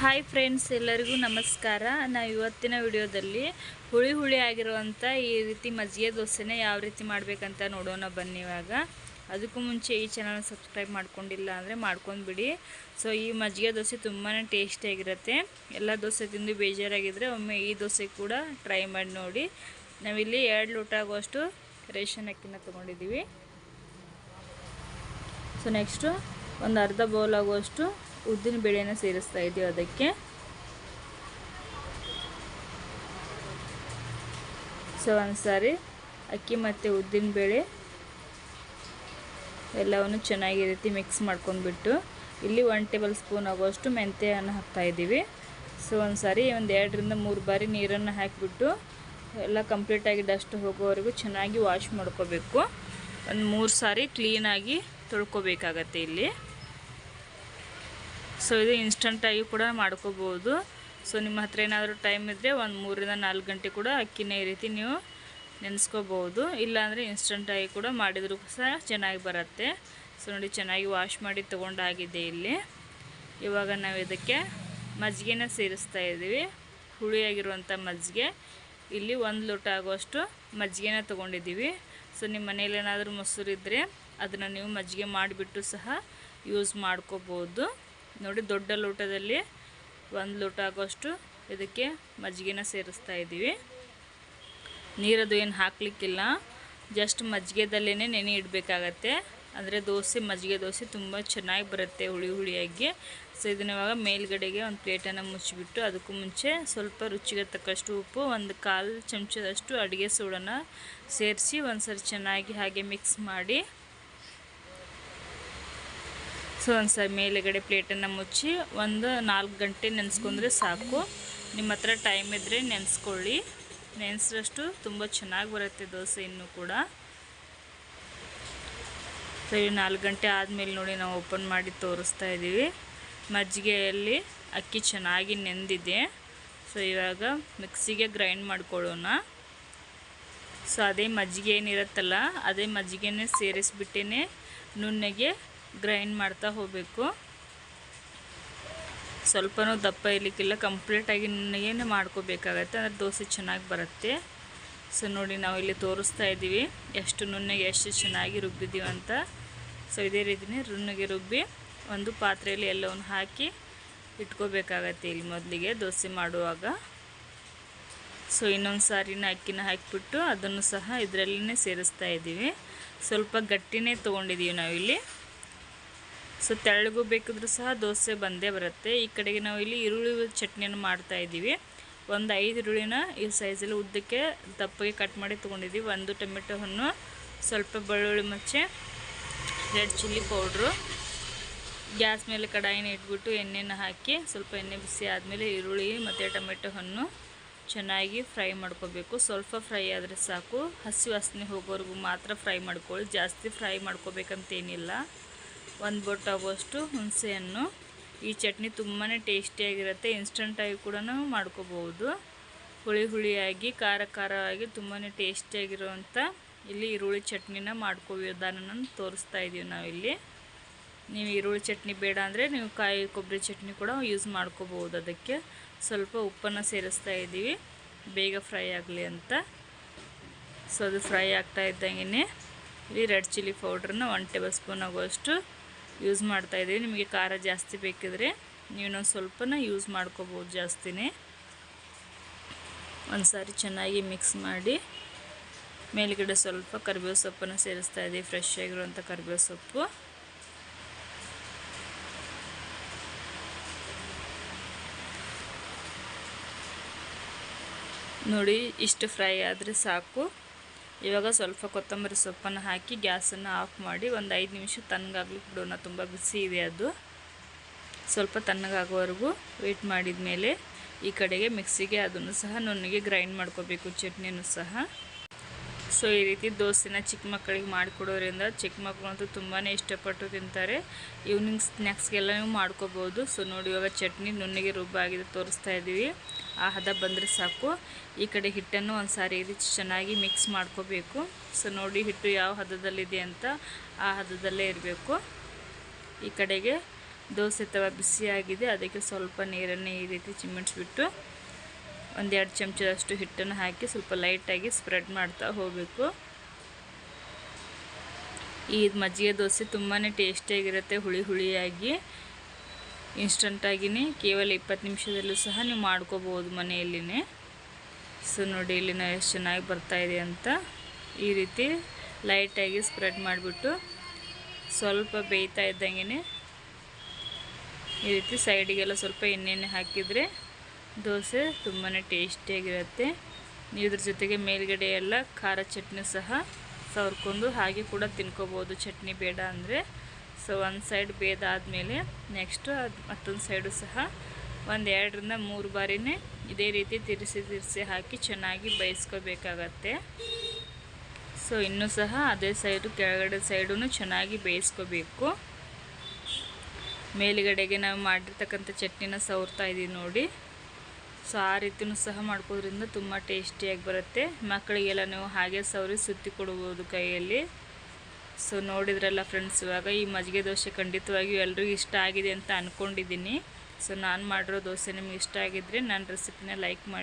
Hi friends, ಎಲ್ಲರಿಗೂ ನಮಸ್ಕಾರ. ನಾವು ಇವತ್ತಿನ ವಿಡಿಯೋದಲ್ಲಿ ಹುಳಿ ಹುಳಿ ಆಗಿರುವಂಥ ಈ ರೀತಿ ಮಜ್ಜಿಗೆ ದೋಸೆನ ಯಾವ ರೀತಿ ಮಾಡಬೇಕಂತ ನೋಡೋಣ ಬನ್ನಿ ಇವಾಗ. ಅದಕ್ಕೂ ಮುಂಚೆ ಈ ಚಾನಲ್ ಸಬ್ಸ್ಕ್ರೈಬ್ ಮಾಡ್ಕೊಂಡಿಲ್ಲ ಅಂದರೆ ಮಾಡ್ಕೊಂಡ್ಬಿಡಿ. ಸೊ ಈ ಮಜ್ಜಿಗೆ ದೋಸೆ ತುಂಬಾ ಟೇಸ್ಟಿಯಾಗಿರುತ್ತೆ ಎಲ್ಲ ದೋಸೆ ತಿಂದು ಬೇಜಾರಾಗಿದ್ದರೆ ಒಮ್ಮೆ ಈ ದೋಸೆ ಕೂಡ ಟ್ರೈ ಮಾಡಿ ನೋಡಿ. ನಾವಿಲ್ಲಿ ಎರಡು ಲೋಟ ಆಗುವಷ್ಟು ರೇಷನ್ ಅಕ್ಕಿನ ತೊಗೊಂಡಿದ್ದೀವಿ. ಸೊ ನೆಕ್ಸ್ಟು ಒಂದು ಅರ್ಧ ಬೌಲ್ ಆಗುವಷ್ಟು ಉದ್ದಿನ ಬೇಳೆನ ಸೇರಿಸ್ತಾ ಇದ್ದೀವಿ ಅದಕ್ಕೆ. ಸೊ ಒಂದು ಸಾರಿ ಅಕ್ಕಿ ಮತ್ತು ಉದ್ದಿನ ಬೇಳೆ ಎಲ್ಲವನ್ನು ಚೆನ್ನಾಗಿ ರೀತಿ ಮಿಕ್ಸ್ ಮಾಡ್ಕೊಂಡ್ಬಿಟ್ಟು ಇಲ್ಲಿ ಒನ್ ಟೇಬಲ್ ಸ್ಪೂನ್ ಆಗುವಷ್ಟು ಮೆಂತ್ಯವನ್ನು ಹಾಕ್ತಾ ಇದ್ದೀವಿ ಸೊ ಒಂದು ಸಾರಿ ಒಂದು ಎರಡರಿಂದ ಮೂರು ಬಾರಿ ನೀರನ್ನು ಹಾಕಿಬಿಟ್ಟು ಎಲ್ಲ ಕಂಪ್ಲೀಟಾಗಿ ಡಸ್ಟ್ ಹೋಗೋವರೆಗೂ ಚೆನ್ನಾಗಿ ವಾಶ್ ಮಾಡ್ಕೋಬೇಕು. ಒಂದು ಮೂರು ಸಾರಿ ಕ್ಲೀನಾಗಿ ತೊಳ್ಕೊಬೇಕಾಗತ್ತೆ ಇಲ್ಲಿ. ಸೊ ಇದು ಇನ್ಸ್ಟಂಟಾಗಿ ಕೂಡ ಮಾಡ್ಕೋಬೋದು. ಸೊ ನಿಮ್ಮ ಹತ್ರ ಏನಾದರೂ ಟೈಮ್ ಇದ್ದರೆ ಒಂದು ಮೂರಿಂದ ನಾಲ್ಕು ಗಂಟೆ ಕೂಡ ಅಕ್ಕಿನ ಈ ರೀತಿ ನೀವು ನೆನೆಸ್ಕೋಬೋದು. ಇಲ್ಲಾಂದರೆ ಇನ್ಸ್ಟಂಟಾಗಿ ಕೂಡ ಮಾಡಿದರೂ ಸಹ ಚೆನ್ನಾಗಿ ಬರುತ್ತೆ. ಸೊ ನೋಡಿ ಚೆನ್ನಾಗಿ ವಾಶ್ ಮಾಡಿ ತೊಗೊಂಡಾಗಿದೆ ಇಲ್ಲಿ. ಇವಾಗ ನಾವು ಇದಕ್ಕೆ ಮಜ್ಜಿಗೆನ ಸೇರಿಸ್ತಾ ಇದ್ದೀವಿ. ಹುಳಿಯಾಗಿರುವಂಥ ಮಜ್ಜಿಗೆ. ಇಲ್ಲಿ ಒಂದು ಲೋಟ ಆಗುವಷ್ಟು ಮಜ್ಜಿಗೆನ ತೊಗೊಂಡಿದ್ದೀವಿ. ಸೊ ನಿಮ್ಮ ಮನೇಲಿ ಏನಾದರೂ ಮೊಸರು ಇದ್ದರೆ ಅದನ್ನು ನೀವು ಮಜ್ಜಿಗೆ ಮಾಡಿಬಿಟ್ಟು ಸಹ ಯೂಸ್ ಮಾಡ್ಕೋಬೋದು. ನೋಡಿ ದೊಡ್ಡ ಲೋಟದಲ್ಲಿ ಒಂದು ಲೋಟ ಆಗೋಷ್ಟು ಇದಕ್ಕೆ ಮಜ್ಜಿಗೆನ ಸೇರಿಸ್ತಾ ಇದ್ದೀವಿ. ನೀರದು ಏನು ಹಾಕಲಿಕ್ಕಿಲ್ಲ. ಜಸ್ಟ್ ಮಜ್ಜಿಗೆದಲ್ಲೇ ನೆನೆ ಇಡಬೇಕಾಗತ್ತೆ. ಅಂದರೆ ದೋಸೆ, ಮಜ್ಜಿಗೆ ದೋಸೆ ತುಂಬ ಚೆನ್ನಾಗಿ ಬರುತ್ತೆ ಹುಳಿ ಹುಳಿಯಾಗಿ. ಸೊ ಇದನ್ನ ಇವಾಗ ಮೇಲ್ಗಡೆಗೆ ಒಂದು ಪ್ಲೇಟನ್ನು ಮುಚ್ಚಿಬಿಟ್ಟು ಅದಕ್ಕೂ ಮುಂಚೆ ಸ್ವಲ್ಪ ರುಚಿಗೆ ತಕ್ಕಷ್ಟು ಉಪ್ಪು, ಒಂದು ಕಾಲು ಚಮಚದಷ್ಟು ಅಡುಗೆ ಸೋಡನ್ನು ಸೇರಿಸಿ ಒಂದು ಸರಿ ಚೆನ್ನಾಗಿ ಹಾಗೆ ಮಿಕ್ಸ್ ಮಾಡಿ ಸೊ ಒಂದು ಸರಿ ಮೇಲುಗಡೆ ಪ್ಲೇಟನ್ನು ಮುಚ್ಚಿ ಒಂದು ನಾಲ್ಕು ಗಂಟೆ ನೆನೆಸ್ಕೊಂಡ್ರೆ ಸಾಕು. ನಿಮ್ಮ ಹತ್ರ ಟೈಮ್ ಇದ್ದರೆ ನೆನೆಸ್ಕೊಳ್ಳಿ. ನೆನೆಸಿದಷ್ಟು ತುಂಬ ಚೆನ್ನಾಗಿ ಬರುತ್ತೆ ದೋಸೆ ಇನ್ನೂ ಕೂಡ. ಸೊ ನಾಲ್ಕು ಗಂಟೆ ಆದಮೇಲೆ ನೋಡಿ ನಾವು ಓಪನ್ ಮಾಡಿ ತೋರಿಸ್ತಾ ಇದ್ದೀವಿ. ಮಜ್ಜಿಗೆಯಲ್ಲಿ ಅಕ್ಕಿ ಚೆನ್ನಾಗಿ ನೆಂದಿದೆ. ಸೊ, ಇವಾಗ ಮಿಕ್ಸಿಗೆ ಗ್ರೈಂಡ್ ಮಾಡ್ಕೊಳ್ಳೋಣ. ಸೊ, ಅದೇ ಮಜ್ಜಿಗೆ ಏನಿರುತ್ತಲ್ಲ, ಅದೇ ಮಜ್ಜಿಗೆನೇ ಸೇರಿಸ್ಬಿಟ್ಟೇ ನುಣ್ಣಗೆ ಗ್ರೈಂಡ್ ಮಾಡ್ತಾ ಹೋಗಬೇಕು. ಸ್ವಲ್ಪನೂ ದಪ್ಪ ಇರಲಿಕ್ಕಿಲ್ಲ ಕಂಪ್ಲೀಟಾಗಿ ಏನು ಮಾಡ್ಕೋಬೇಕಾಗತ್ತೆ, ಅಂದರೆ ದೋಸೆ ಚೆನ್ನಾಗಿ ಬರುತ್ತೆ. ಸೊ ನೋಡಿ ನಾವು ಇಲ್ಲಿ ತೋರಿಸ್ತಾ ಇದ್ದೀವಿ, ಎಷ್ಟು ನುಣ್ಣಗೆ ಎಷ್ಟು ಚೆನ್ನಾಗಿ ರುಬ್ಬಿದ್ದೀವಿ ಅಂತ. ಸೊ ಇದೇ ರೀತಿಯೇ ನುಣ್ಣಗೆ ರುಬ್ಬಿ ಒಂದು ಪಾತ್ರೆಯಲ್ಲಿ ಎಲ್ಲವನ್ನು ಹಾಕಿ ಇಟ್ಕೋಬೇಕಾಗತ್ತೆ ಇಲ್ಲಿ ಮೊದಲಿಗೆ ದೋಸೆ ಮಾಡುವಾಗ. ಸೊ ಇನ್ನೊಂದು ಸಾರಿನ ಅಕ್ಕಿನ ಹಾಕಿಬಿಟ್ಟು ಅದನ್ನು ಸಹ ಇದರಲ್ಲೇ ಸೇರಿಸ್ತಾ ಇದ್ದೀವಿ. ಸ್ವಲ್ಪ ಗಟ್ಟಿನೇ ತೊಗೊಂಡಿದ್ದೀವಿ ನಾವಿಲ್ಲಿ. ಸೊ ತೆಳ್ಳಗೂ ಬೇಕಿದ್ರೂ ಸಹ ದೋಸೆ ಬಂದೇ ಬರುತ್ತೆ. ಈ ಕಡೆಗೆ ನಾವು ಇಲ್ಲಿ ಈರುಳ್ಳಿ ಚಟ್ನಿಯನ್ನು ಮಾಡ್ತಾ ಇದ್ದೀವಿ. ಒಂದು ಐದು ಈರುಳ್ಳಿನ ಈ ಸೈಜಲ್ಲಿ ಉದ್ದಕ್ಕೆ ದಪ್ಪಗೆ ಕಟ್ ಮಾಡಿ ತೊಗೊಂಡಿದ್ದೀವಿ. ಒಂದು ಟೊಮೆಟೊ ಹಣ್ಣು, ಸ್ವಲ್ಪ ಬೆಳ್ಳುಳ್ಳಿ ಮಚ್ಚೆ, ರೆಡ್ ಚಿಲ್ಲಿ ಪೌಡ್ರು, ಗ್ಯಾಸ್ ಮೇಲೆ ಕಡಾಯಿನ ಇಟ್ಬಿಟ್ಟು ಎಣ್ಣೆನ ಹಾಕಿ ಸ್ವಲ್ಪ ಎಣ್ಣೆ ಬಿಸಿ ಆದಮೇಲೆ ಈರುಳ್ಳಿ ಮತ್ತು ಟೊಮೆಟೊ ಹಣ್ಣು ಚೆನ್ನಾಗಿ ಫ್ರೈ ಮಾಡ್ಕೋಬೇಕು. ಸ್ವಲ್ಪ ಫ್ರೈ ಆದರೆ ಸಾಕು. ಹಸಿ ವಾಸನೆ ಹೋಗೋವರೆಗೂ ಮಾತ್ರ ಫ್ರೈ ಮಾಡ್ಕೊಳ್ಳಿ. ಜಾಸ್ತಿ ಫ್ರೈ ಮಾಡ್ಕೋಬೇಕಂತೇನಿಲ್ಲ. ಒಂದು ಬೊಟ್ಟಾಗುವಷ್ಟು ಹುಣಸೆಹಣ್ಣು. ಈ ಚಟ್ನಿ ತುಂಬಾ ಟೇಸ್ಟಿಯಾಗಿರುತ್ತೆ. ಇನ್ಸ್ಟಂಟಾಗಿ ಕೂಡ ಮಾಡ್ಕೋಬೋದು ಹುಳಿ ಹುಳಿಯಾಗಿ, ಖಾರ ಖಾರವಾಗಿ ತುಂಬಾ ಟೇಸ್ಟಿಯಾಗಿರುವಂಥ ಇಲ್ಲಿ ಈರುಳ್ಳಿ ಚಟ್ನಿನ ಮಾಡ್ಕೋ ವಿಧಾನನ ತೋರಿಸ್ತಾ ಇದ್ದೀವಿ ನಾವಿಲ್ಲಿ. ನೀವು ಈರುಳ್ಳಿ ಚಟ್ನಿ ಬೇಡ ಅಂದರೆ ನೀವು ಕಾಯಿ ಕೊಬ್ಬರಿ ಚಟ್ನಿ ಕೂಡ ಯೂಸ್ ಮಾಡ್ಕೋಬೋದು ಅದಕ್ಕೆ. ಸ್ವಲ್ಪ ಉಪ್ಪನ್ನು ಸೇರಿಸ್ತಾ ಇದ್ದೀವಿ ಬೇಗ ಫ್ರೈ ಆಗಲಿ ಅಂತ. ಸೊ, ಅದು ಫ್ರೈ ಆಗ್ತಾ ಇದ್ದಂಗೆ ಇಲ್ಲಿ ರೆಡ್ ಚಿಲ್ಲಿ ಪೌಡ್ರನ್ನ ಒನ್ ಟೇಬಲ್ ಸ್ಪೂನ್ ಆಗುವಷ್ಟು ಯೂಸ್ ಮಾಡ್ತಾಯಿದ್ದೀವಿ ನಿಮಗೆ ಖಾರ ಜಾಸ್ತಿ ಬೇಕಿದ್ರೆ ನೀವು ಸ್ವಲ್ಪನ ಯೂಸ್ ಮಾಡ್ಕೋಬೋದು ಜಾಸ್ತಿನೇ. ಒಂದು ಸಾರಿ ಚೆನ್ನಾಗಿ ಮಿಕ್ಸ್ ಮಾಡಿ ಮೇಲುಗಡೆ ಸ್ವಲ್ಪ ಕರಿಬೇವು ಸೊಪ್ಪನ್ನು ಸೇರಿಸ್ತಾ ಇದ್ದೀವಿ. ಫ್ರೆಶ್ ಆಗಿರುವಂಥ ಕರಿಬೇವು ಸೊಪ್ಪು. ನೋಡಿ ಇಷ್ಟು ಫ್ರೈ ಆದರೆ ಸಾಕು. ಇವಾಗ ಸ್ವಲ್ಪ ಕೊತ್ತಂಬರಿ ಸೊಪ್ಪನ್ನು ಹಾಕಿ ಗ್ಯಾಸನ್ನು ಆಫ್ ಮಾಡಿ ಒಂದು ಐದು ನಿಮಿಷ ತಣ್ಣಗಾಗ್ಲಿಕ್ಕೆ ಬಿಡೋಣ. ತುಂಬ ಬಿಸಿ ಇದೆ ಅದು. ಸ್ವಲ್ಪ ತಣ್ಣಗಾಗೋವರೆಗೂ ವೇಟ್ ಮಾಡಿದ ಮೇಲೆ ಈ ಕಡೆಗೆ ಮಿಕ್ಸಿಗೆ ಅದನ್ನು ಸಹ ನುಣ್ಣಗೆ ಗ್ರೈಂಡ್ ಮಾಡ್ಕೋಬೇಕು, ಚಟ್ನಿನೂ ಸಹ. ಸೊ, ಈ ರೀತಿ ದೋಸೆನ ಚಿಕ್ಕ ಮಕ್ಕಳಿಗೆ ಮಾಡಿಕೊಡೋದ್ರಿಂದ ಚಿಕ್ಕ ಮಕ್ಕಳಂತೂ ತುಂಬಾ ಇಷ್ಟಪಟ್ಟು ತಿಂತಾರೆ. ಈವ್ನಿಂಗ್ ಸ್ನ್ಯಾಕ್ಸ್ಗೆಲ್ಲ ನೀವು ಮಾಡ್ಕೋಬೋದು. ಸೊ, ನೋಡಿ, ಇವಾಗ ಚಟ್ನಿ ನುಣ್ಣಗೆ ರುಬ್ಬಾಗಿದೆ ತೋರಿಸ್ತಾ ಇದ್ದೀವಿ. ಆ ಹದ ಬಂದರೆ ಸಾಕು. ಈ ಕಡೆ ಹಿಟ್ಟನ್ನು ಒಂದು ಸಾರಿ ಚೆನ್ನಾಗಿ ಮಿಕ್ಸ್ ಮಾಡ್ಕೋಬೇಕು. ಸೊ, ನೋಡಿ, ಹಿಟ್ಟು ಯಾವ ಹದದಲ್ಲಿದೆ ಅಂತ ಆ ಹದದಲ್ಲೇ ಇರಬೇಕು. ಈ ಕಡೆಗೆ ದೋಸೆ ತವ ಬಿಸಿಯಾಗಿದೆ ಅದಕ್ಕೆ ಸ್ವಲ್ಪ ನೀರನ್ನು ಈ ರೀತಿ ಚಿಮ್ಮಿಡಿಸ್ಬಿಟ್ಟು ಒಂದೆರಡು ಚಮಚದಷ್ಟು ಹಿಟ್ಟನ್ನು ಹಾಕಿ ಸ್ವಲ್ಪ ಲೈಟಾಗಿ ಸ್ಪ್ರೆಡ್ ಮಾಡ್ತಾ ಹೋಗಬೇಕು. ಈ ಮಜ್ಜಿಗೆ ದೋಸೆ ತುಂಬಾ ಟೇಸ್ಟಿಯಾಗಿರುತ್ತೆ, ಹುಳಿ ಹುಳಿಯಾಗಿ. ಇನ್ಸ್ಟಂಟಾಗಿಯೇ ಕೇವಲ ಇಪ್ಪತ್ತು ನಿಮಿಷದಲ್ಲೂ ಸಹ ನೀವು ಮಾಡ್ಕೋಬೋದು ಮನೆಯಲ್ಲಿನೇ. ಸೊ, ನೋಡಿ, ಇಲ್ಲಿ ನಾವು ಎಷ್ಟು ಚೆನ್ನಾಗಿ ಬರ್ತಾಯಿದೆ ಅಂತ. ಈ ರೀತಿ ಲೈಟಾಗಿ ಸ್ಪ್ರೆಡ್ ಮಾಡಿಬಿಟ್ಟು ಸ್ವಲ್ಪ ಬೇಯ್ತಾ ಇದ್ದಂಗೆ ಈ ರೀತಿ ಸೈಡಿಗೆಲ್ಲ ಸ್ವಲ್ಪ ಎಣ್ಣೆಣ್ಣೆ ಹಾಕಿದರೆ ದೋಸೆ ತುಂಬಾ ಟೇಸ್ಟಿಯಾಗಿರುತ್ತೆ. ಇದ್ರ ಜೊತೆಗೆ ಮೇಲ್ಗಡೆ ಎಲ್ಲ ಖಾರ ಚಟ್ನಿ ಸಹ ಸವರ್ಕೊಂಡು ಹಾಗೆ ಕೂಡ ತಿನ್ಕೋಬೋದು. ಚಟ್ನಿ ಬೇಡ ಅಂದರೆ. ಸೊ ಒಂದು ಸೈಡ್ ಬೇದಾದಮೇಲೆ ನೆಕ್ಸ್ಟು ಅದು ಮತ್ತೊಂದು ಸೈಡು ಸಹ ಒಂದು ಎರಡರಿಂದ ಮೂರು ಬಾರಿನೇ ಇದೇ ರೀತಿ ತಿರ್ಸಿ ತಿರ್ಸಿ ಹಾಕಿ ಚೆನ್ನಾಗಿ ಬೇಯಿಸ್ಕೋಬೇಕಾಗತ್ತೆ. ಸೊ ಇನ್ನೂ ಸಹ ಅದೇ ಸೈಡು ಕೆಳಗಡೆ ಸೈಡೂ ಚೆನ್ನಾಗಿ ಬೇಯಿಸ್ಕೋಬೇಕು. ಮೇಲುಗಡೆಗೆ ನಾವು ಮಾಡಿರ್ತಕ್ಕಂಥ ಚಟ್ನಿನ ಸವರ್ತಾ ಇದ್ದೀವಿ ನೋಡಿ. ಸೊ ಆ ರೀತಿಯೂ ಸಹ ಮಾಡ್ಕೋದ್ರಿಂದ ತುಂಬ ಟೇಸ್ಟಿಯಾಗಿ ಬರುತ್ತೆ. ಮಕ್ಕಳಿಗೆಲ್ಲ ನೀವು ಹಾಗೆ ಸವರಿ ಸುತ್ತಿ ಕೊಡ್ಬೋದು ಕೈಯಲ್ಲಿ. ಸೊ ನೋಡಿದ್ರಲ್ಲ ಫ್ರೆಂಡ್ಸ್, ಇವಾಗ ಈ ಮಜ್ಜಿಗೆ ದೋಸೆ ಖಂಡಿತವಾಗಿಯೂ ಎಲ್ರಿಗೂ ಇಷ್ಟ ಆಗಿದೆ ಅಂತ ಅಂದ್ಕೊಂಡಿದ್ದೀನಿ ಸೊ ನಾನು ಮಾಡಿರೋ ದೋಸೆ ನಿಮ್ಗೆ ಇಷ್ಟ ಆಗಿದ್ದರೆ ನನ್ನ ರೆಸಿಪಿನ ಲೈಕ್ ಮಾಡಿ.